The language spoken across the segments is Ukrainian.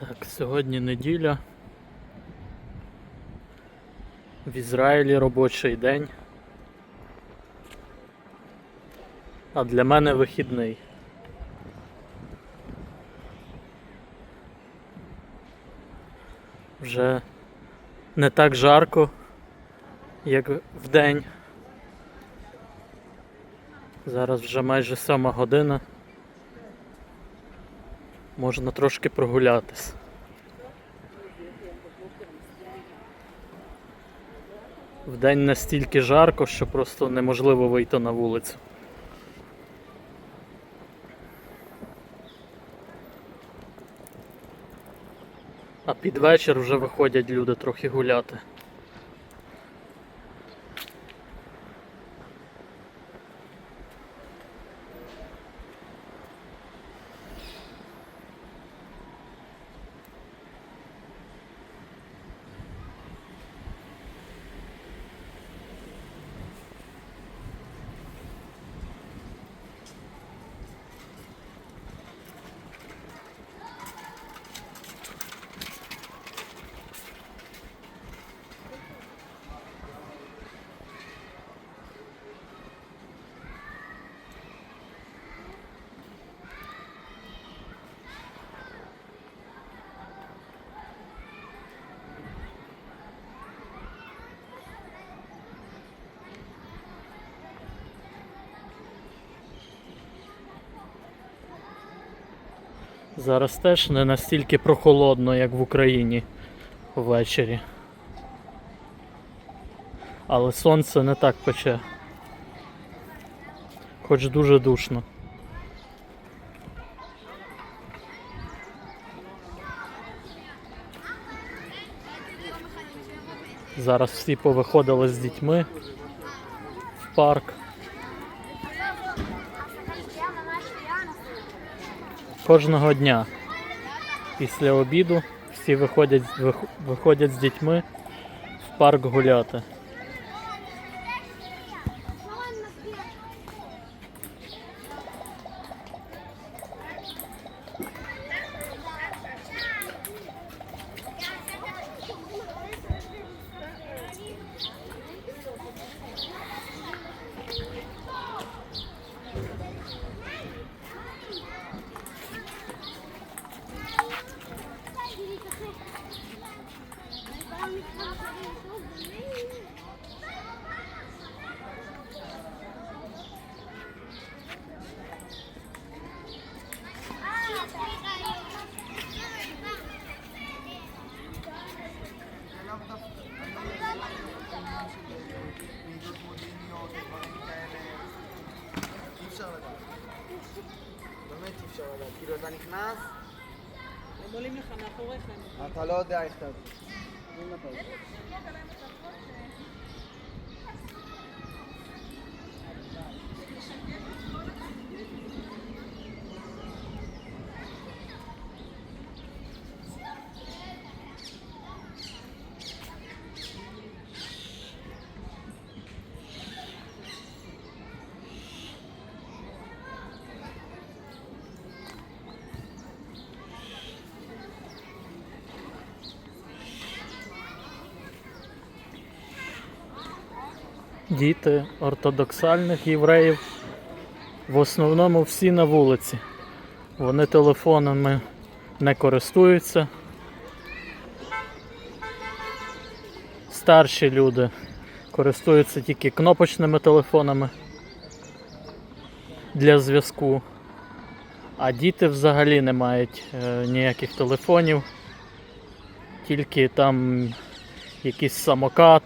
Так, сьогодні неділя. В Ізраїлі робочий день. А для мене вихідний. Вже не так жарко, як в день. Зараз вже майже сьома година. Можна трошки прогулятись. Вдень настільки жарко, що просто неможливо вийти на вулицю. А під вечір вже виходять люди трохи гуляти. Зараз теж не настільки прохолодно, як в Україні ввечері. Але сонце не так пече. Хоч дуже душно. Зараз всі повиходили з дітьми в парк. Кожного дня після обіду всі виходять, вих- виходять з дітьми в парк гуляти. אפשר לדעת. כאילו אתה נכנס, הם עולים לך מאחוריך. אתה לא יודע איך אתה... Діти ортодоксальних євреїв в основному всі на вулиці. Вони телефонами не користуються. Старші люди користуються тільки кнопочними телефонами для зв'язку. А діти взагалі не мають е, ніяких телефонів, тільки там якийсь самокат.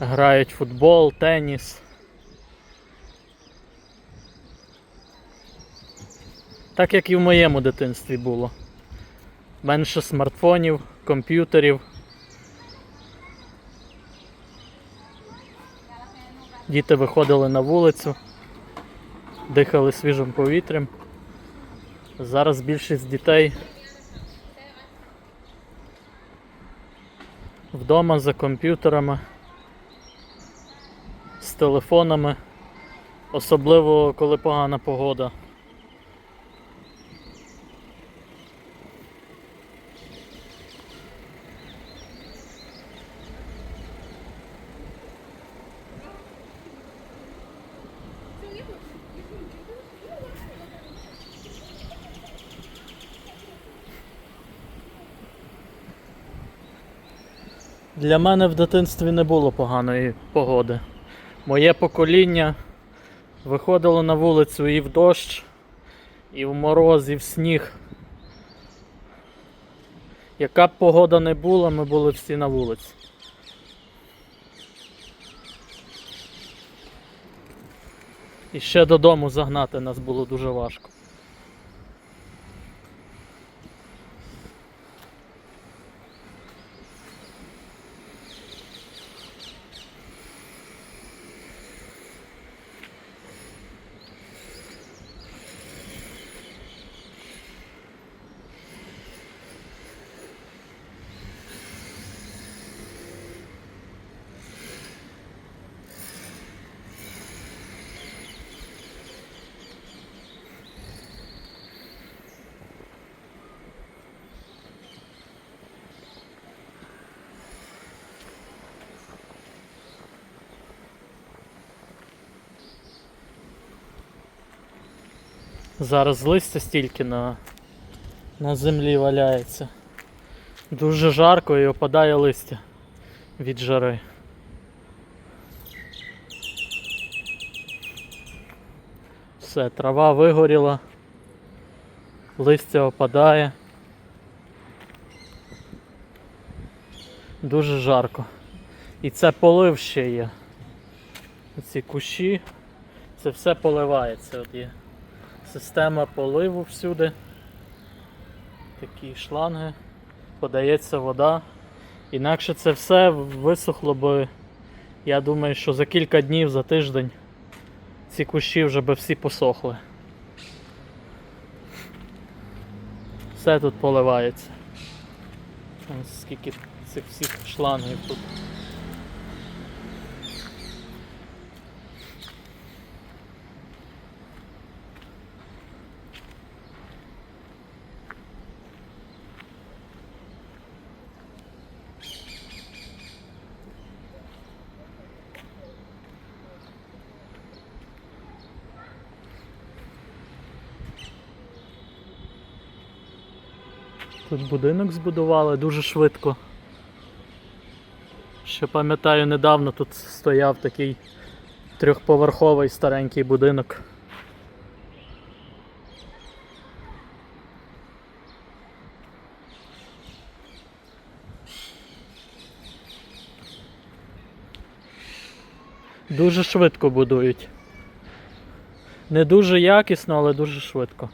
Грають футбол, теніс. Так як і в моєму дитинстві було. Менше смартфонів, комп'ютерів. Діти виходили на вулицю, дихали свіжим повітрям. Зараз більшість дітей вдома за комп'ютерами, телефонами, особливо коли погана погода. Для мене в дитинстві не було поганої погоди. Моє покоління виходило на вулицю і в дощ, і в мороз, і в сніг. Яка б погода не була, ми були всі на вулиці. І ще додому загнати нас було дуже важко. Зараз листя стільки на, на землі валяється. Дуже жарко і опадає листя від жари. Все, трава вигоріла, листя опадає. Дуже жарко. І це полив ще є. Ці кущі, це все поливається. От є система поливу всюди. Такі шланги, подається вода. Інакше це все висохло би, я думаю, що за кілька днів, за тиждень ці кущі вже би всі посохли. Все тут поливається. Скільки цих всіх шлангів тут. Тут будинок збудували дуже швидко. Ще пам'ятаю, недавно тут стояв такий трьохповерховий старенький будинок. Дуже швидко будують. Не дуже якісно, але дуже швидко.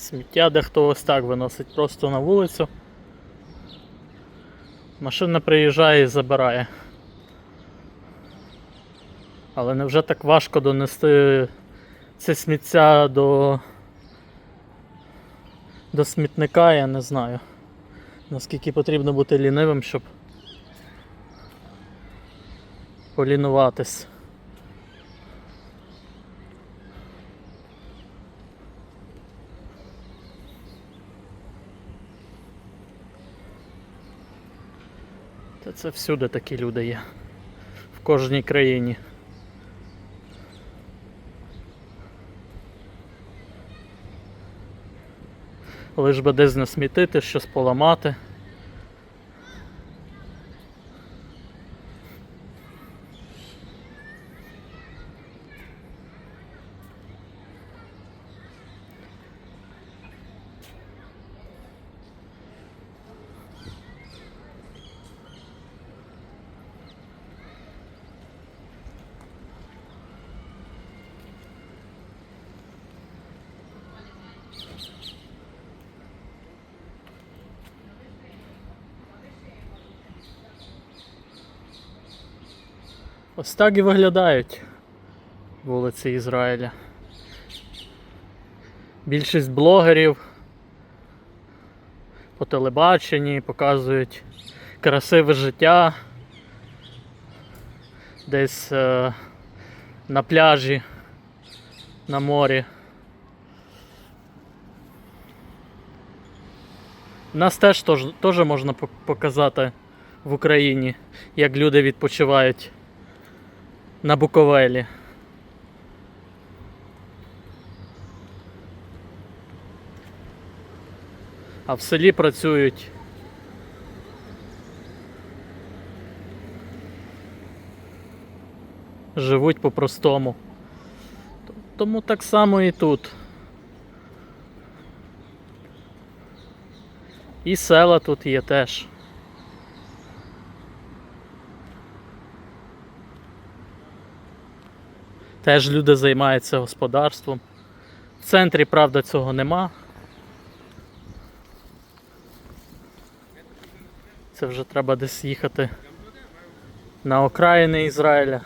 Сміття дехто ось так виносить просто на вулицю. Машина приїжджає і забирає. Але невже так важко донести це сміття до, до смітника, я не знаю. Наскільки потрібно бути лінивим, щоб полінуватись. Це всюди такі люди є. В кожній країні. Лиш би десь не смітити, щось поламати. Ось так і виглядають вулиці Ізраїля. Більшість блогерів по телебаченні показують красиве життя десь е, на пляжі, на морі. Нас теж теж можна показати в Україні, як люди відпочивають на Буковелі. А в селі працюють. Живуть по-простому. Тому так само і тут. І села тут є теж. Теж люди займаються господарством. В центрі, правда, цього нема. Це вже треба десь їхати на окраїни Ізраїля.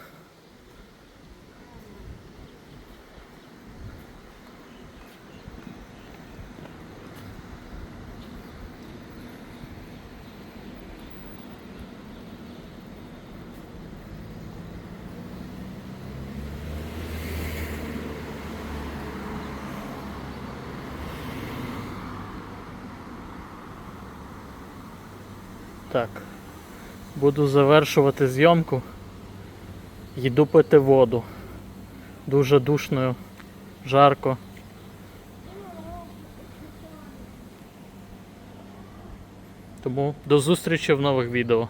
Так. Буду завершувати зйомку. Йду пити воду. Дуже душною, жарко. Тому до зустрічі в нових відео.